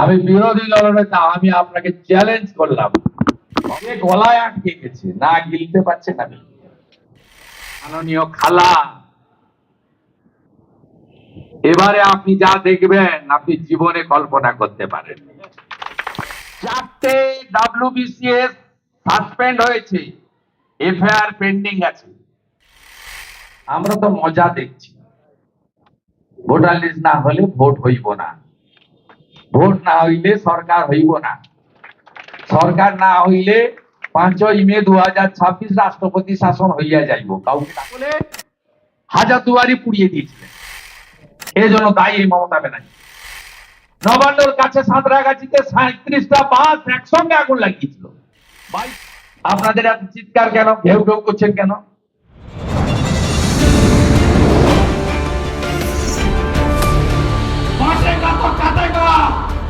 আমি বিরোধী দলনেতা আমি আপনাকে চ্যালেঞ্জ করলাম। সে গলায় আটকে গেছে। না গিলতে পারছে না মাননীয় খালা, এবারে আপনি যা দেখবেন, আপনি জীবনে কল্পনা করতে পারেন। চারটে ডাব্লিউবিসিএস সাসপেন্ড হয়েছে। এফআইআর পেন্ডিং আছে। আমরা তো মজা দেখছি। ভোটার লিস্ট না হলে ভোট হইব না। ভোট না হইলে সরকার হইব না। সরকার না হইলে পাঁচই মে দু হাজার ছাব্বিশ রাষ্ট্রপতি শাসন হইয়া যাইব। কাউকে হাজার দুয়ারি পুড়িয়ে দিয়েছিলেন। এই জন্য দায়ী এই মমতা ব্যানার্জি। নবান্নর কাছে সাঁতরাগাছিতে সাঁত্রিশটা বাস একসঙ্গে আগুন লাগিয়েছিল। আপনাদের এত চিৎকার কেন? ঘেউ ঘেউ করছেন কেন?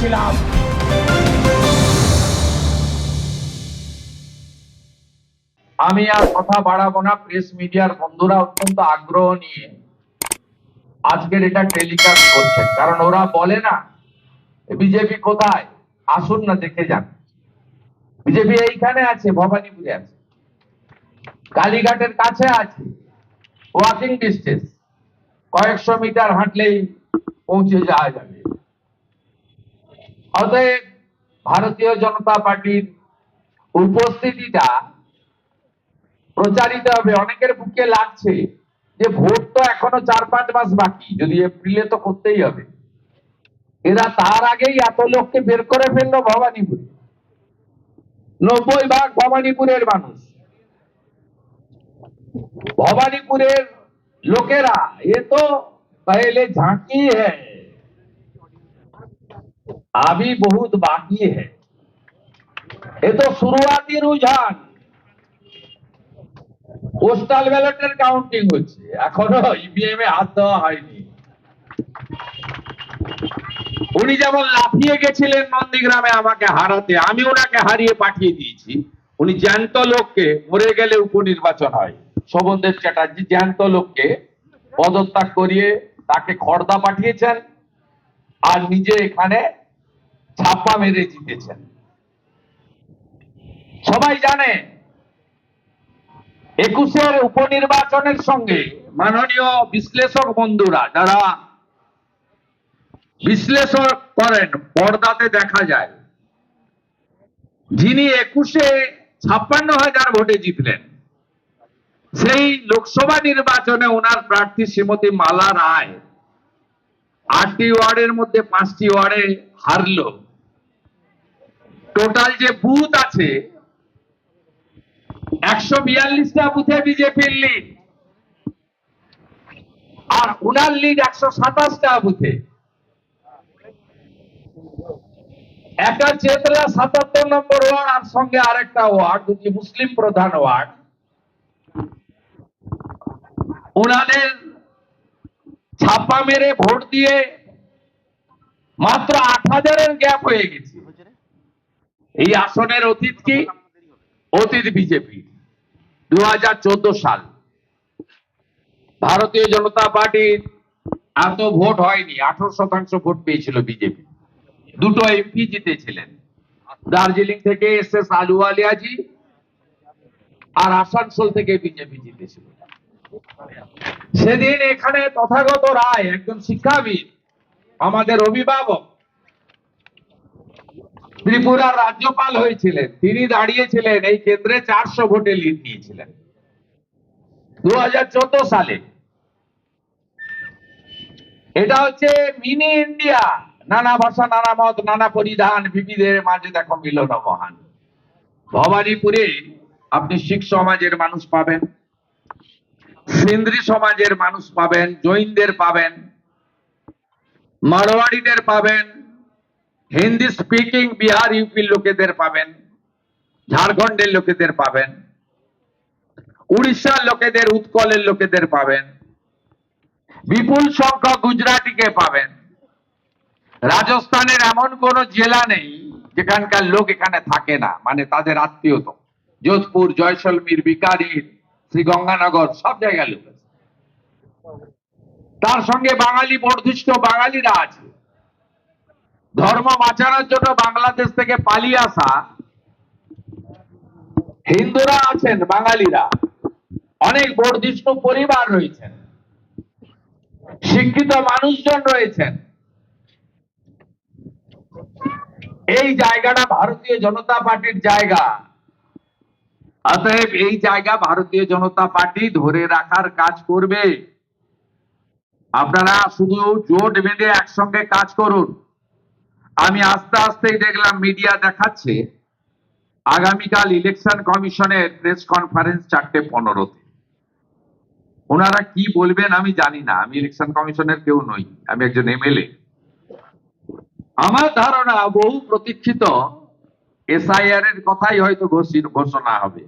করেছিলাম। আমি আর কথা বাড়াবো না প্রেস মিডিয়ার বন্ধুরা অত্যন্ত আগ্রহ নিয়ে। আজকের এটা টেলিকাস্ট করছেন কারণ ওরা বলে না বিজেপি কোথায়? আসুন না, দেখে যান। বিজেপি এইখানে আছে, ভবানীপুরে আছে। কালীঘাটের কাছে আছে ওয়াকিং ডিস্টেন্স কয়েকশো মিটার হাঁটলেই পৌঁছে যাওয়া যাবে। অতএব ভারতীয় জনতা পার্টির উপস্থিতিটা প্রচারিত হবে। অনেকের বুকে লাগছে যে ভোট তো এখনও চার পাঁচ মাস বাকি, যদি এপ্রিলে তো করতেই হবে। এরা তার আগেই এত লোককে বের করে ফেলল ভবানীপুরে। নব্বই ভাগ ভবানীপুরের মানুষ। ভবানীপুরের লোকেরা, এ তো পহলে ঝাঁকি হ্যাঁ अभी बहुत बाकी है ये तो शुरुआती रुझान পোস্টাল ব্যালটের কাউন্টিং হচ্ছে এখনো ইভিএম এ হাত দেওয়া হয়নি উনি যেমন লাফিয়ে গেছিলেন নন্দীগ্রামে আমাকে হারাতে আমি ওনাকে হারিয়ে পাঠিয়ে দিয়েছি উনি জ্যান্ত লোককে মরে গেলে উপনির্বাচন হয় শোভনদেব চ্যাটার্জি জ্যান্ত লোককে পদত্যাগ করিয়ে তাকে খর্দা পাঠিয়েছেন আর নিজে এখানে ছাপ্পা মেরে জিতেছেন। সবাই জানে, একুশের উপনির্বাচনের সঙ্গে মাননীয় বিশ্লেষক বন্ধুরা, যারা বিশ্লেষণ করেন, পর্দাতে দেখা যায়, যিনি একুশে ছাপ্পান্ন হাজার ভোটে জিতলেন, সেই লোকসভা নির্বাচনে ওনার প্রার্থী শ্রীমতী মালা রায়। আটটি ওয়ার্ডের মধ্যে পাঁচটি ওয়ার্ডে হারলো। টোটাল যে বুথ আছে, একশো বিয়াল্লিশটা বুথে বিজেপির লিড আর উনার লিড একশো সাতাশটা বুথে একটা চেতলা সাতাত্তর নম্বর ওয়ার্ড, আর সঙ্গে আরেকটা ওয়ার্ড, দুটি মুসলিম প্রধান ওয়ার্ড। ওনাদের ছাপ্পা মেরে ভোট দিয়ে মাত্র আট হাজারের গ্যাপ হয়ে গেছে। এই আসনের অতীত কি? অতীত বিজেপি দু সাল। ভারতীয় জনতা পার্টির এত ভোট হয়নি, আঠারো শতাংশ ভোট পেয়েছিল বিজেপি। দুটো এমপি জিতেছিলেন। দার্জিলিং থেকে এস এস আলুওয়ালিয়াজি আর আসানসোল থেকে বিজেপি জিতেছিল। সেদিন এখানে তথাগত রায়, একজন শিক্ষাবিদ, আমাদের অভিভাবক, ত্রিপুরার রাজ্যপাল হয়েছিলেন। তিনি দাঁড়িয়েছিলেন, এই কেন্দ্রে চারশো ভোটে লিড নিয়েছিলেন। দু হাজার চোদ্দ সালে। এটা হচ্ছে মিনি ইন্ডিয়া। নানা ভাষা, নানা মত, নানা পরিধান, বিবিধের মাঝে দেখো মিলন মহান। ভবানীপুরে আপনি শিখ সমাজের মানুষ পাবেন। সিন্দ্রি সমাজের মানুষ পাবেন, জৈনদের পাবেন, মারোয়াড়িদের পাবেন, হিন্দি স্পিকিং বিহার ইউপির লোকেদের পাবেন, ঝাড়খণ্ডের লোকেদের পাবেন, উড়িষ্যার লোকেদের, উৎকলের লোকেদের পাবেন, বিপুল সংখ্যক গুজরাটিকে পাবেন। রাজস্থানের এমন কোন জেলা নেই যেখানকার লোক এখানে থাকে না মানে তাদের আত্মীয়ত। যোধপুর জয়সলমীর বিকারির শ্রী গঙ্গানগর সব জায়গায় লোক আছে। তার সঙ্গে বাঙালি বর্ধিষ্ঠ বাঙালিরা আছে। ধর্ম বাঁচানোর জন্য বাংলাদেশ থেকে পালিয়ে আসা হিন্দুরা আছেন, বাঙালিরা। অনেক বর্ধিষ্ঠ পরিবার রয়েছেন। শিক্ষিত মানুষজন রয়েছেন। এই জায়গাটা ভারতীয় জনতা পার্টির জায়গা। অতএব এই জায়গা ভারতীয় জনতা পার্টি ধরে রাখার কাজ করবে। আপনারা শুধু জোট বেঁধে একসঙ্গে কাজ করুন। আমি আস্তে আস্তেই দেখলাম মিডিয়া দেখাচ্ছে আগামীকাল ইলেকশন কমিশনের প্রেস কনফারেন্স চারটে পনেরোতে। ওনারা কি বলবেন আমি জানি না, আমি ইলেকশন কমিশনের কেউ নই, আমি একজন এমএলএ। আমার ধারণা বহু প্রতীক্ষিত এসআইআর এর কথাই হয়তো ঘোষি- ঘোষণা হবে।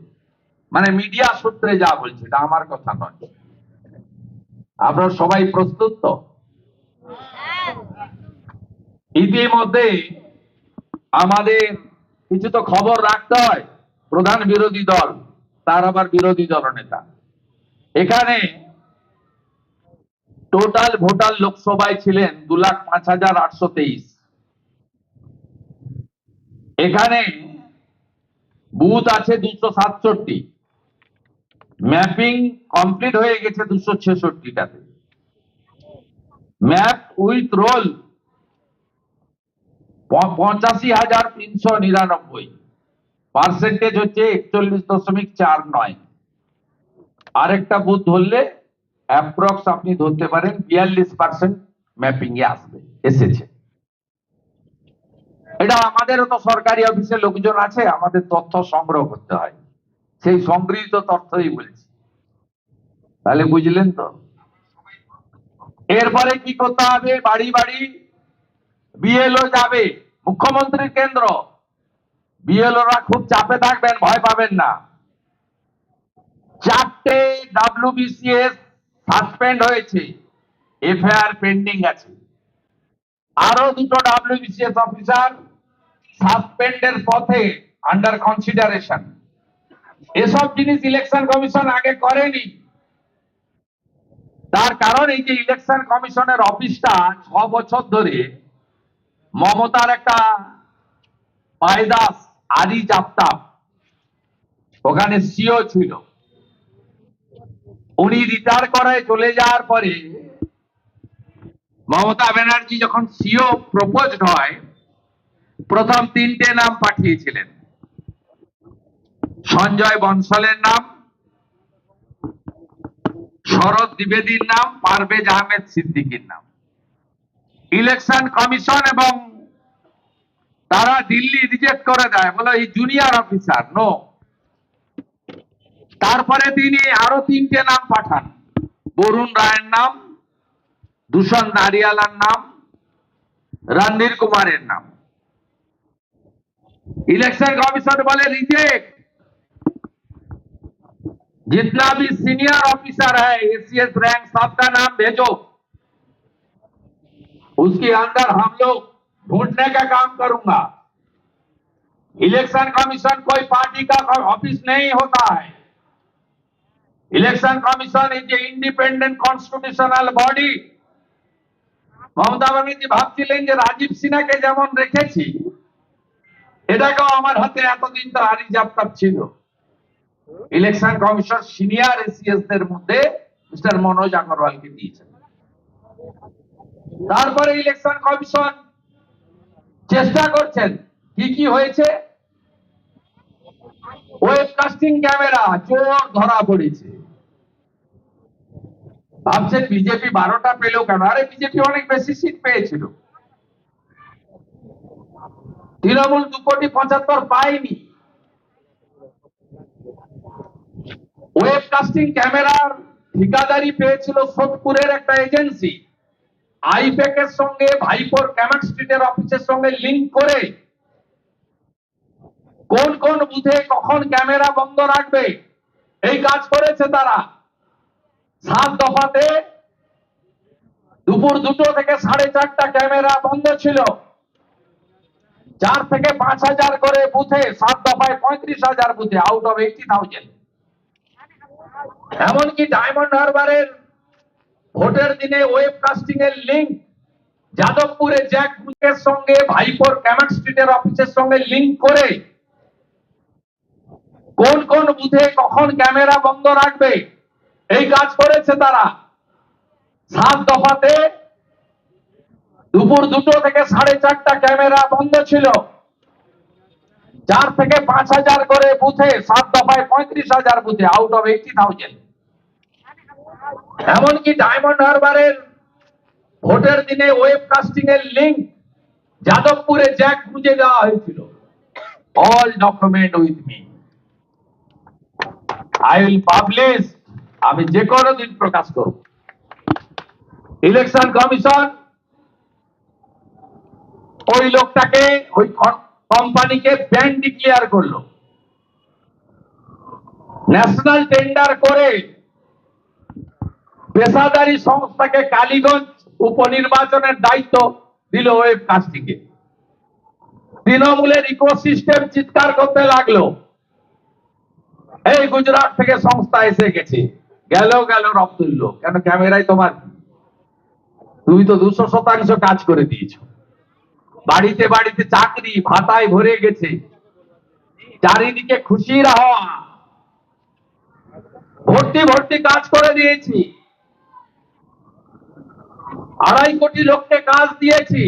মানে মিডিয়া সূত্রে যা বলছে, এটা আমার কথা নয়। আপনারা সবাই প্রস্তুত তো? ইতিমধ্যে আমাদের কিছু তো খবর রাখতে হয়, প্রধান বিরোধী দল, তার আবার বিরোধী দলনেতা। এখানে টোটাল ভোটার লোকসভায় ছিলেন দু লাখ পাঁচ হাজার আটশো তেইশ। এখানে বুথ আছে দুশো সাতষট্টি। ম্যাপিং কমপ্লিট হয়ে গেছে দুশো ছেষট্টিটাতে। ম্যাপ উইথ রোল পঁচাশি হাজার তিনশো নিরানব্বই। পার্সেন্টেজ হচ্ছে একচল্লিশ দশমিক চার নয়। আরেকটা বুথ ধরলে অ্যাপ্রক্স আপনি ধরতে পারেন বিয়াল্লিশ পার্সেন্ট ম্যাপিং এ আসবে, এসেছে। এটা আমাদেরও তো সরকারি অফিসে লোকজন আছে, আমাদের তথ্য সংগ্রহ করতে হয়। সেই সংগৃহীত তথ্যই বলছি। তাহলে বুঝলেন তো? এরপরে কি করতে হবে? বাড়ি বাড়ি বিএলও যাবে, মুখ্যমন্ত্রীর কেন্দ্র। বিএলওরা খুব চাপে থাকবেন, ভয় পাবেন না। চারটে ডাব্লিউবিসিএস সাসপেন্ড হয়েছে এফআইআর পেন্ডিং আছে। আরও দুটো ডাব্লিউবিসিএস অফিসার সাসপেন্ডের পথে আন্ডার কনসিডারেশন এসব জিনিস ইলেকশন কমিশন আগে করেনি। তার কারণ এই যে ইলেকশন কমিশনের অফিসটা ছ বছর ধরে মমতার একটা পায়দাস আদি জাপ্তাব ওখানে সিও ছিল। উনি রিটায়ার করায় চলে যাওয়ার পরে মমতা ব্যানার্জি যখন সিও প্রপোজড হয় প্রথম তিনটে নাম পাঠিয়েছিলেন। সঞ্জয় বনসলের নাম, শরৎ দ্বিবেদীর নাম, পারভেজ আহমেদ সিদ্দিকীর নাম। ইলেকশন কমিশন এবং তারা দিল্লি রিজেক্ট করে দেয়, বলে এই জুনিয়র অফিসার, নো। তারপরে তিনি আরও তিনটে নাম পাঠান। বরুণ রায়ের নাম, দূষণ দারিয়ালার নাম রণধীর কুমারের নাম। इलेक्शन कमीशन बोले रिजेक्ट जितना भी सीनियर ऑफिसर है एसीएस रैंक सबका नाम भेजो उसके अंदर हम लोग ढूंढने का काम करूंगा इलेक्शन कमीशन कोई पार्टी का ऑफिस नहीं होता है election commission is a independent constitutional body Mamata Banerjee ভাবছিলেন যে রাজীব সিনহাকে যেমন রেখেছি এটাকেও আমার হাতে এতদিন তো হারি জাপ্তাব ছিল। ইলেকশন কমিশন সিনিয়র এসিএস দের মধ্যে মিস্টার মনোজ আগরওয়ালকে দিয়েছেন তারপরে ইলেকশন কমিশন চেষ্টা করছেন কি কি হয়েছে। ওয়েবকাস্টিং ক্যামেরা চোর ধরা পড়েছে। ভাবছেন বিজেপি বারোটা পেল কেন? আরে বিজেপি অনেক বেশি সিট পেয়েছিল। তৃণমূল দু কোটি পঁচাত্তর পায়নি। ওয়েবকাস্টিং ক্যামেরার ঠিকাদারি পেয়েছিল সোদপুরের একটা এজেন্সি আইপ্যাক এর সঙ্গে ভাইপোর ক্যামাক স্ট্রিটের অফিসের সঙ্গে লিংক করে কোন কোন বুথে কখন ক্যামেরা বন্ধ রাখবে, এই কাজ করেছে তারা। সাত দফাতে দুপুর দুটো থেকে সাড়ে চারটা ক্যামেরা বন্ধ ছিল। চার থেকে পাঁচ হাজার করে বুথে, সাত দফায় পঁয়ত্রিশ হাজার বুথে আউট অফ এইটি থাউজেন্ড এমনকি ডায়মন্ড হারবারের ভোটের দিনে ওয়েব কাস্টিং এর লিঙ্ক যাদবপুরে জ্যাক বুথের সঙ্গে, ভাইপোর ক্যামাক স্ট্রিটের অফিসের সঙ্গে লিঙ্ক করে কোন কোন বুথে কখন ক্যামেরা বন্ধ রাখবে, এই কাজ করেছে তারা। সাত দফাতে দুপুর দুটো থেকে সাড়ে চারটা ক্যামেরা বন্ধ ছিল। চার থেকে পাঁচ হাজার করে বুথে, সাত দফায় পঁয়ত্রিশ হাজার বুথে আউট অফ এইটি থাউজেন্ড এমনকি ডায়মন্ড হারবারের ভোটের দিনে ওয়েব কাস্টিং এর লিঙ্ক যাদবপুরে জ্যাক খুঁজে দেওয়া হয়েছিল। All document with me I will publish আমি যে কোনো দিন প্রকাশ করব। ইলেকশন কমিশন ওই লোকটাকে ওই কোম্পানিকে ব্যান ডিক্লেয়ার করল। ন্যাশনাল টেন্ডার করে পেশাদারি সংস্থাকে কালীগঞ্জ উপনির্বাচনের দায়িত্ব দিল ওয়েব কাস্টিংকে তৃণমূলের ইকোসিস্টেম চিৎকার করতে লাগল। এই গুজরাট থেকে সংস্থা এসে গেছে। গেল গেল রব কেন, ক্যামেরায় তোমার? তুমি তো দুশো শতাংশ কাজ করে দিয়েছ। বাড়িতে বাড়িতে চাকরি ভাতায় ভরে গেছে। চারিদিকে খুশির হাওয়া ভর্তি ভর্তি কাজ করে দিয়েছি। আড়াই কোটি লোককে কাজ দিয়েছি।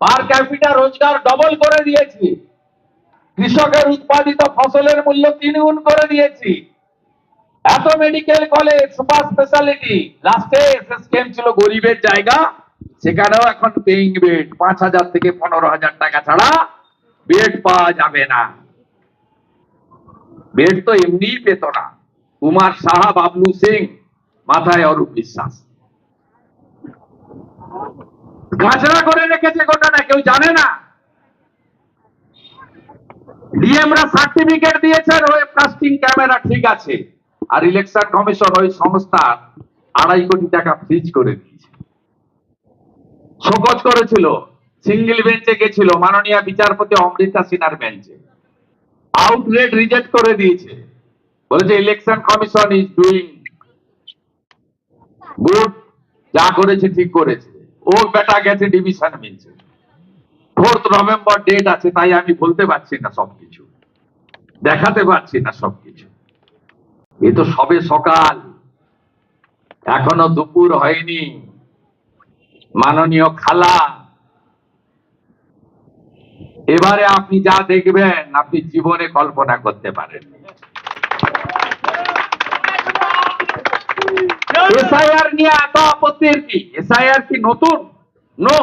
পার ক্যাপিটা রোজগার ডবল করে দিয়েছি। কৃষকের উৎপাদিত ফসলের মূল্য তিন গুণ করে দিয়েছি। এত মেডিকেল কলেজ সুপার স্পেশালিটি লাস্টে স্কিম ছিল গরিবের জায়গা। সেখানেও এখন পেইং বেড পাঁচ হাজার থেকে পনেরো হাজার টাকা ছাড়া বেড পাওয়া যাবে না। বেড তো এমনিই পেত না। কুমার সাহা, বাবলু সিং, মাথায় অরূপ বিশ্বাস। গাছড়া করে রেখেছে ঘটনা কেউ জানে না। ডিএমরা সার্টিফিকেট দিয়েছেন ওয়েব কাস্টিং ক্যামেরা ঠিক আছে। আর ইলেকশন কমিশন ওই সংস্থা আড়াই কোটি টাকা ফ্রিজ করে দিয়েছে। শোকজ করেছিল সিঙ্গেল বেঞ্চে গেছিল, মাননীয় বিচারপতি অমৃতা সিনহার বেঞ্চে আউটলেট রিজেক্ট করে দিয়েছে। বলেছে election commission is doing good যা করেছে ঠিক করেছে। ও বেটা গেছে ডিভিশন বেঞ্চে ফোর্থ নভেম্বর ডেট আছে, তাই আমি বলতে পারছি না সবকিছু। দেখাতে পারছি না সবকিছু। এ তো সবে সকাল। এখনও দুপুর হয়নি। মাননীয় খালা। এবারে আপনি যা দেখবেন, আপনি জীবনে কল্পনা করতে পারেন। এসআইআর নিয়ে এত আপত্তির কি? এসআইআর কি নতুন? No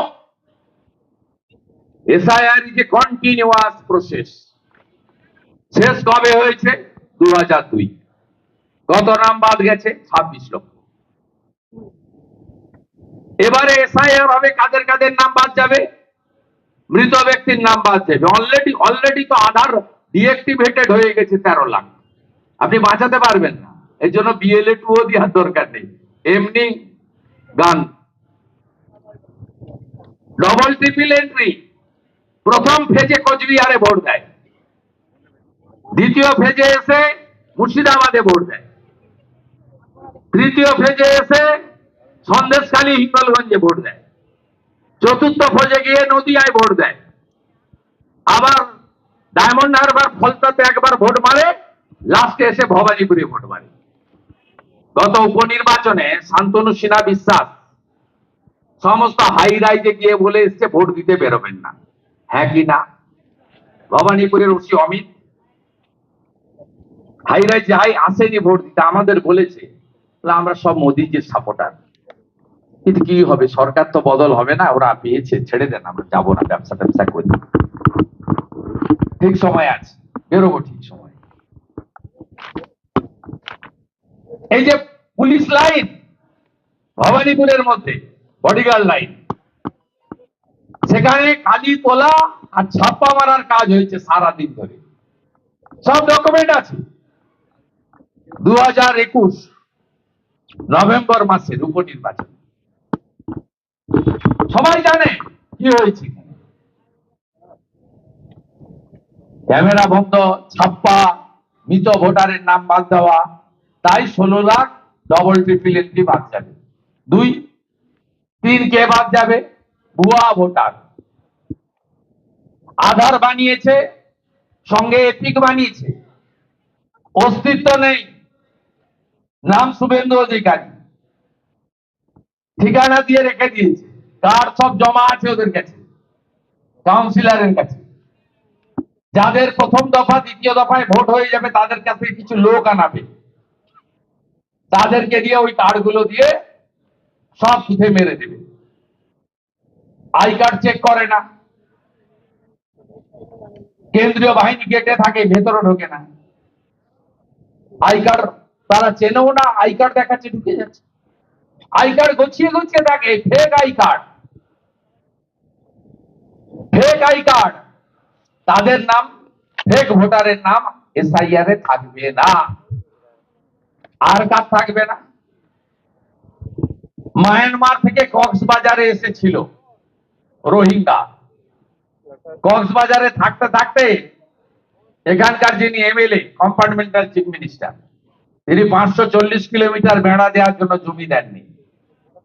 SIR is a continuous process শেষ কবে হয়েছে? দু হাজার দুই। কত নাম বাদ গেছে? ছাব্বিশ লক্ষ। এবারে এসআইআর হবে কাদের কাদের নাম বাদ যাবে? মৃত ব্যক্তির নাম বাদ যাবে। অলরেডি অলরেডি তো আধার ডিএক্টিভেটেড হয়ে গেছে তেরো লাখ। আপনি বাঁচাতে পারবেন না। এর জন্য বিএলএ টুও দেওয়ার দরকার নেই। এমনি গান। ডবল ট্রিপল এন্ট্রি প্রথম ফেজে কোচবিহারে ভোট দেয়। দ্বিতীয় ফেজে এসে মুর্শিদাবাদে ভোট দেয়। তৃতীয় ফেজে এসে সন্দেশখালী হিঙ্গলগঞ্জে ভোট দেয়। চতুর্থ ফেজে গিয়ে নদিয়ায় ভোট দেয়। আবার ডায়মন্ড হারবার ফলতাতে একবার ভোট মারে লাস্টে এসে ভবানীপুরে ভোট মারে। গত উপনির্বাচনে শান্তনু সিনহা বিশ্বাস সমস্ত হাই রাইজে গিয়ে বলে এসছে ভোট দিতে বেরোবেন না। হ্যাঁ কি না? ভবানীপুরের ওসি অমিত। হাই রাইজ যাই আসেনি ভোট দিতে আমাদের বলেছে। বলে, আমরা সব মোদিজির সাপোর্টার কিন্তু কি হবে? সরকার তো বদল হবে না, ওরা পেয়েছে ছেড়ে দেন, আমরা যাব না, ব্যবসা ট্যাবসা করি ঠিক সময় আছে, বেরোবো ঠিক সময়। এই যে পুলিশ লাইন, ভবানীপুরের মধ্যে বডিগার্ড লাইন। সেখানে কালি তোলা আর ছাপ্পা মারার কাজ হয়েছে সারাদিন ধরে। সব ডকুমেন্ট আছে। দু হাজার একুশ নভেম্বর মাসের উপনির্বাচন। সবাই জানে কি হয়েছে। ক্যামেরা বন্ধ, ছাপ্পা, মৃত ভোটারের নাম বাদ দেওয়া, তাই ষোলো লাখ ডবল ট্রিপল এন্ট্রি বাদ যাবে। দুই, তিন কে বাদ যাবে? ভুয়া ভোটার। আধার বানিয়েছে, সঙ্গে এপিক বানিয়েছে। অস্তিত্ব নেই। নাম শুভেন্দু অধিকারী। ঠিকানা দিয়ে রেখে দিয়েছে। কার সব জমা আছে ওদের কাছে কাউন্সিলরের কাছে। যাদের প্রথম দফা, দ্বিতীয় দফায় ভোট হয়ে যাবে, তাদের কাছে কিছু লোক আনাবে। তাদেরকে দিয়ে ওই কার্ডগুলো দিয়ে সব সুথে মেরে দেবে। আই কার্ড চেক করে না। কেন্দ্রীয় বাহিনী গেটে থাকে, ভেতরে ঢোকে না। আই কার্ড, তারা চেনেও না, আই কার্ড দেখাচ্ছে, ঢুকে যাচ্ছে। আই কার্ড গুছিয়ে গুছিয়ে থাকে fake I card. Fake I card. তাদের নাম ফেক ভোটারের নাম এসআইআর এ থাকবে না। আর কার থাকবে না? মায়ানমার থেকে কক্সবাজারে এসেছিল। রোহিঙ্গা। কক্সবাজারে থাকতে থাকতে এখানকার যিনি এমএলএ কম্পার্টমেন্টাল চিফ মিনিস্টার তিনি পাঁচশো চল্লিশ কিলোমিটার বেড়া দেওয়ার জন্য জমি দেননি।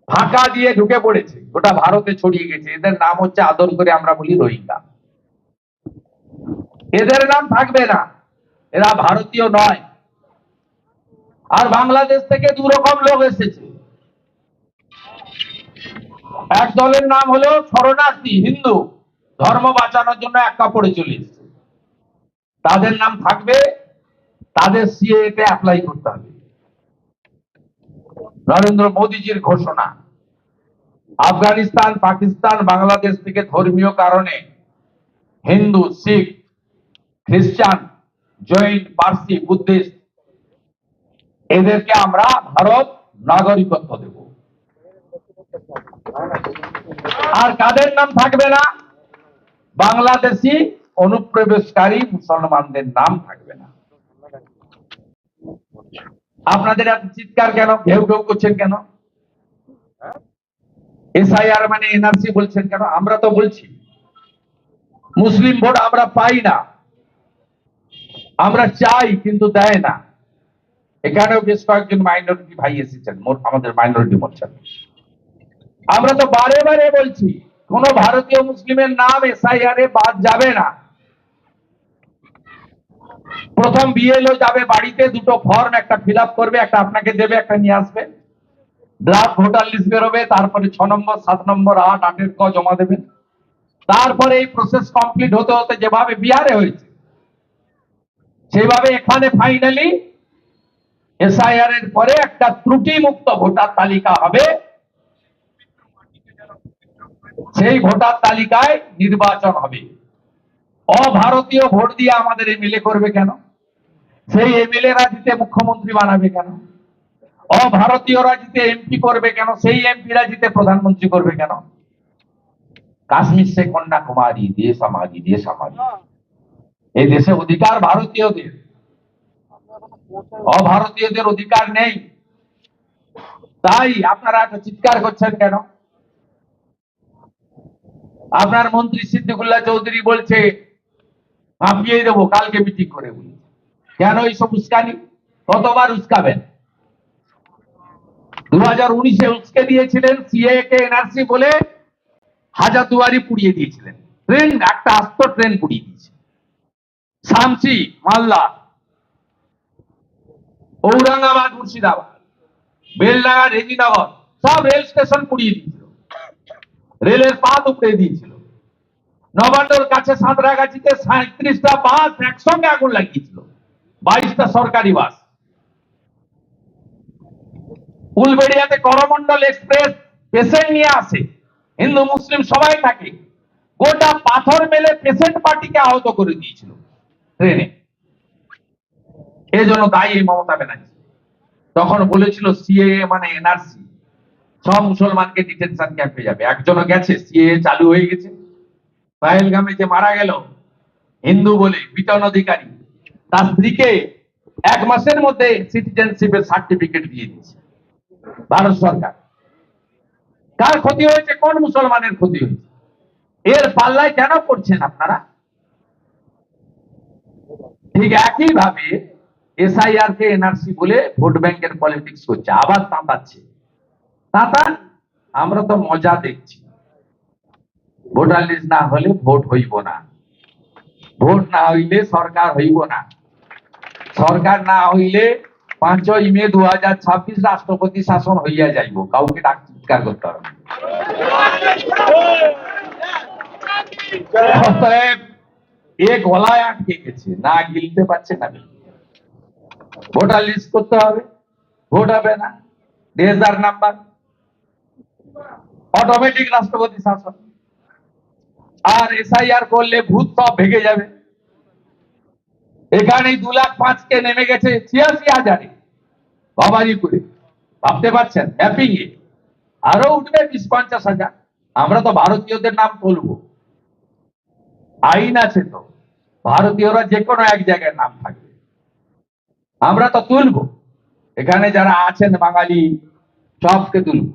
ফাঁকা দিয়ে ঢুকে পড়েছে, গোটা ভারতে ছড়িয়ে গেছে। এদের নাম হচ্ছে আদর করে আমরা বলি রোহিঙ্গা। এদের নাম থাকবে না, এরা ভারতীয় নয়। আর বাংলাদেশ থেকে দু রকম লোক এসেছে। এক দলের নাম হলো শরণার্থী, হিন্দু। ধর্ম বাঁচানোর জন্য এক কাপড়ে চলে এসেছে। তাদের নাম থাকবে, তাদের সিএতে অ্যাপ্লাই করতে হবে। নরেন্দ্র মোদীজির ঘোষণা। আফগানিস্তান, পাকিস্তান, বাংলাদেশ থেকে ধর্মীয় কারণে হিন্দু, শিখ, খ্রিস্টান, জৈন, পার্সি, বুদ্ধিস্ট, এদেরকে আমরা ভারত নাগরিকত্ব দেব। আর কাদের নাম থাকবে না? বাংলাদেশি অনুপ্রবেশকারী মুসলমানদের নাম থাকবে না। আপনাদের এত চিৎকার কেন? ঘেউ ঘেউ করছেন কেন? এসআইআর মানে এনআরসি বলছেন কেন? আমরা তো বলছি। মুসলিম ভোট আমরা পাই না। আমরা চাই কিন্তু দেয় না। এখানেও বেশ কয়েকজন মাইনরিটি ভাই এসেছেন। আমাদের মাইনরিটি মোর্চার আমরা তো বারে বারে বলছি, কোন ভারতীয় মুসলিমের নাম এসআইআর এ বাদ যাবে না। প্রথম বিএলও যাবে বাড়িতে, দুটো ফর্ম, একটা ফিল করবে, একটা আপনাকে দেবে, একটা নিয়ে আসবে। ড্রাফট ভোটার লিস্ট বেরোবে, তারপরে ছ নম্বর, সাত নম্বর, আট, আটের ক জমা দেবেন তারপরে এই প্রসেস কমপ্লিট হতে হতে যেভাবে বিহারে হয়েছে, সেভাবে এখানে ফাইনালি এসআইআর এর পরে একটা ত্রুটি মুক্ত ভোটার তালিকা হবে। সেই ভোটার তালিকায় নির্বাচন হবে। অভারতীয় ভোট দিয়ে আমাদের এমএলএ করবে কেন? সেই এমএলএ রাজিতে মুখ্যমন্ত্রী বানাবে কেন? অভারতীয় রাজিতে এমপি করবে কেন? সেই এমপি রাজিতে প্রধানমন্ত্রী করবে কেন? কাশ্মীর সে কন্যাকুমারী দেশ আমারি দেশ আমারি এই দেশে অধিকার ভারতীয়দের। অভারতীয়দের অধিকার নেই। তাই আপনারা এত চিৎকার করছেন কেন? আপনার মন্ত্রী সিদ্দিকুল্লাহ চৌধুরী বলছে মাপিয়ে দেবো, কালকে মিটিং করে বলি। কেন এইসব উস্কানি? কতবার উস্কাবেন? দু হাজার উনিশে উস্কে দিয়েছিলেন সিএ কে এনআরসি বলে হাজার দুয়ারি পুড়িয়ে দিয়েছিলেন। ট্রেন একটা আস্ত ট্রেন পুড়িয়ে দিয়েছে। শামসি, মালদা, ঔরঙ্গাবাদ, মুর্শিদাবাদ, বেলডাঙ্গা, রেজিনগর, সব রেল স্টেশন পুড়িয়ে দিয়েছিল। রেলের পাত উপড়ে দিয়েছিল। নবান্নর কাছে সাঁতরাগাছিতে সাঁত্রিশটা বাস একসঙ্গে আগুন লাগিয়েছিল। বাইশটা সরকারি বাস। উলবেড়িয়াতে করমন্ডল এক্সপ্রেস পেশেন্ট নিয়ে আসে। হিন্দু, মুসলিম সবাই থাকে। গোটা পাথর মেলে পেশেন্ট পার্টিকে আহত করে দিয়েছিল ট্রেনে। এই জন্য দায়ী মমতা ব্যানার্জি। তখন বলেছিল সিএ মানে এনআরসি। সব মুসলমানকে ডিটেনশন ক্যাম্পে যাবে। একজনও গেছে সিএ চালু হয়ে গেছে। পাহেলগামে যে মারা গেল, হিন্দু বলে বিটন অধিকারী, তার স্ত্রীকে এক মাসের মধ্যে সিটিজেনশিপের সার্টিফিকেট দিয়ে দিয়েছে ভারত সরকার। কার ক্ষতি হয়েছে? কোন মুসলমানের ক্ষতি হয়েছে? এর পাল্লায় কেন পড়ছেন আপনারা? ঠিক একই ভাবে এসআইআর কে এনআরসি বলে ভোট ব্যাংকের পলিটিক্স করছে আবার তাঁতাচ্ছে তাঁতান আমরা তো মজা দেখছি। ভোটার লিস্ট না হলে ভোট হইব না। ভোট না হইলে সরকার হইব না। সরকার না হইলে পাঁচই মে দু হাজার ছাব্বিশ রাষ্ট্রপতি শাসন হইয়া যাইব। কাউকে ডাক চিৎকার করতে হবে এ গলায় আটকে গেছে। না গিলতে পারছে না ভোটার লিস্ট করতে হবে। ভোট হবে না। রেজার নাম্বার। অটোমেটিক রাষ্ট্রপতি শাসন। আর এসআইআর করলে ভূত সব ভেঙে যাবে। এখানেই দু লাখ পাঁচকে নেমে গেছে ছিয়াশি হাজারে। বাবাজি করে। ভাবতে পারছেন? ম্যাপিং এ। আরও উঠবে বিশ পঞ্চাশ হাজার। আমরা তো ভারতীয়দের নাম তুলবো আইন আছে তো। ভারতীয়রা যে কোনো এক জায়গায় নাম থাকবে। আমরা তো তুলব। এখানে যারা আছেন বাঙালি, সবকে তুলব।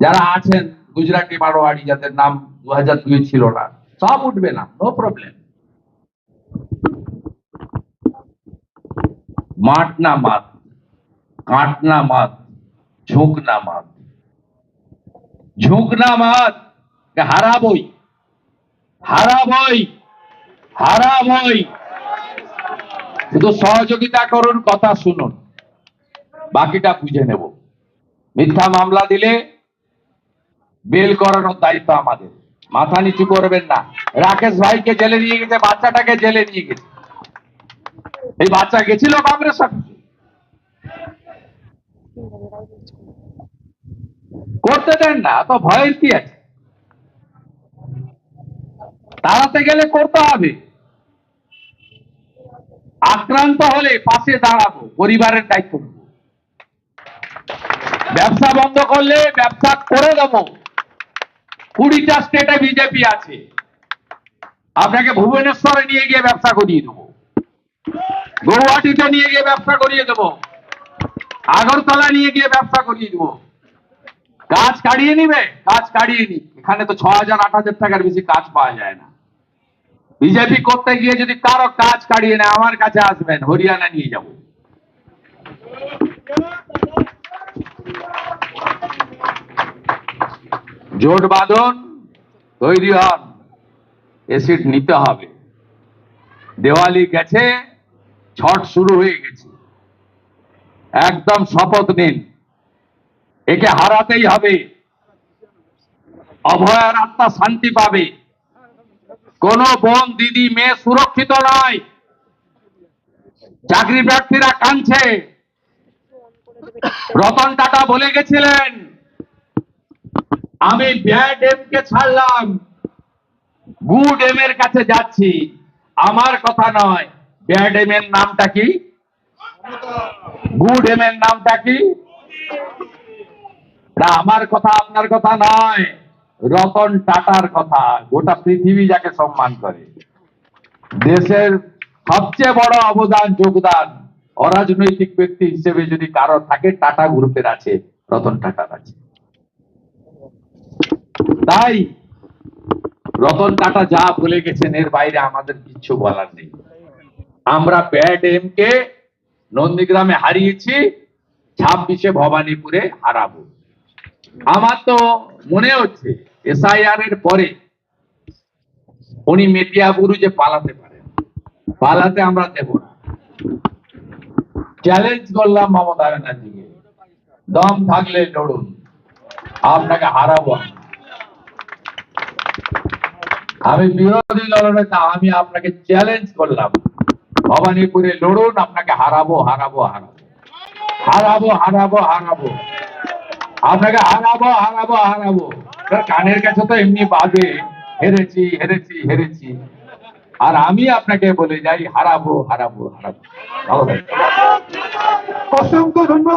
যারা আছেন গুজরাটি মারোয়াড়ি যাদের নাম দু হাজার দুই ছিল না, সব উঠবে না নো প্রবলেম মাঠ না মাত কাঠ না মাত ঝুঁক না মাত ঝুঁক না মাত হারাবই হারাবই হারাবই। শুধু সহযোগিতা করুন কথা শুনুন, বাকিটা বুঝে নেব। মিথ্যা মামলা দিলে বেল করানোর দায়িত্ব আমাদের। মাথা নিচু করবেন না। রাকেশ ভাইকে জেলে নিয়ে গেছে, বাচ্চাটাকে জেলে নিয়ে গেছে। এই বাচ্চা গেছিল কংগ্রেস করতে দেন না তো ভয়ের কি আছে। দাঁড়াতে গেলে করতে হবে। আক্রান্ত হলে পাশে দাঁড়াবো, পরিবারের দায়িত্ব ব্যবসা বন্ধ করলে ব্যবসা করে দেবো। কুড়িটা স্টেটে বিজেপি আছে। আপনাকে ভুবনেশ্বরে নিয়ে গিয়ে ব্যবসা করিয়ে দেবো। গৌহাটিতে নিয়ে গিয়ে ব্যবসা করিয়ে দেবো। আগরতলা নিয়ে গিয়ে ব্যবসা করিয়ে দেবো। কাজ কাড়িয়ে নিবে? কাজ কাড়িয়ে নি এখানে তো ছ হাজার আট হাজার টাকার বেশি কাজ পাওয়া যায় না। বিজেপি করতে গিয়ে যদি কারও কাজ কাড়িয়ে নেয়, আমার কাছে আসবেন, হরিয়ানা নিয়ে যাব। জোট বাঁধন, তৈরি হন এসিড নিতে হবে। দেওয়ালি গেছে, ছট শুরু হয়ে গেছে। একদম শপথ নিন। একে হারাতেই হবে। অভয়ার আত্মা শান্তি পাবে। কোন বোন, দিদি, মেয়ে সুরক্ষিত নয়। চাকরি প্রার্থীরা কাঁদছে। রতন টাটা বলে গেছিলেন। আমি ব্যাড এম কে ছাড়লাম। গুড এম এর কাছে যাচ্ছি। আমার কথা নয়। ব্যাড এম এর নামটা কি? গুড এম এর নামটা কি? আমার কথা আপনার কথা নয়। রতন টাটার কথা। গোটা পৃথিবী যাকে সম্মান করে। দেশের সবচেয়ে বড় অবদান, যোগদান, অরাজনৈতিক ব্যক্তি হিসেবে যদি কারও থাকে, টাটা গ্রুপের আছে, রতন টাটার আছে। তাই রতন টাটা যা বলে গেছেন, এর বাইরে আমাদের কিচ্ছু বলার নেই। আমরা ব্যাড এম কে নন্দীগ্রামে হারিয়েছি, ছাব্বিশে ভবানীপুরে হারাবো। আমার তো মনে হচ্ছে এসআইআর এর পরে উনি মেটিয়াবুরু যে পালাতে পারেন পালাতে আমরা দেব না। চ্যালেঞ্জ করলাম মমতা ব্যানার্জিকে। দম থাকলে লড়ুন, আপনাকে হারাবো আমি। আমি বিরোধী দলের নেতা, আমি আপনাকে চ্যালেঞ্জ করলাম। ভবানীপুরে লড়ুন, আপনাকে হারাবো হারাবো হারাবো। হারাবো হারাবো হারাবো। আপনাকে হারাবো হারাবো হারাবো। কানের কাছে তো এমনি বাজে, হেরেছি হেরেছি হেরেছি। আর আমি আপনাকে বলে যাই, হারাবো হারাবো হারাবো। অসংখ্য ধন্যবাদ।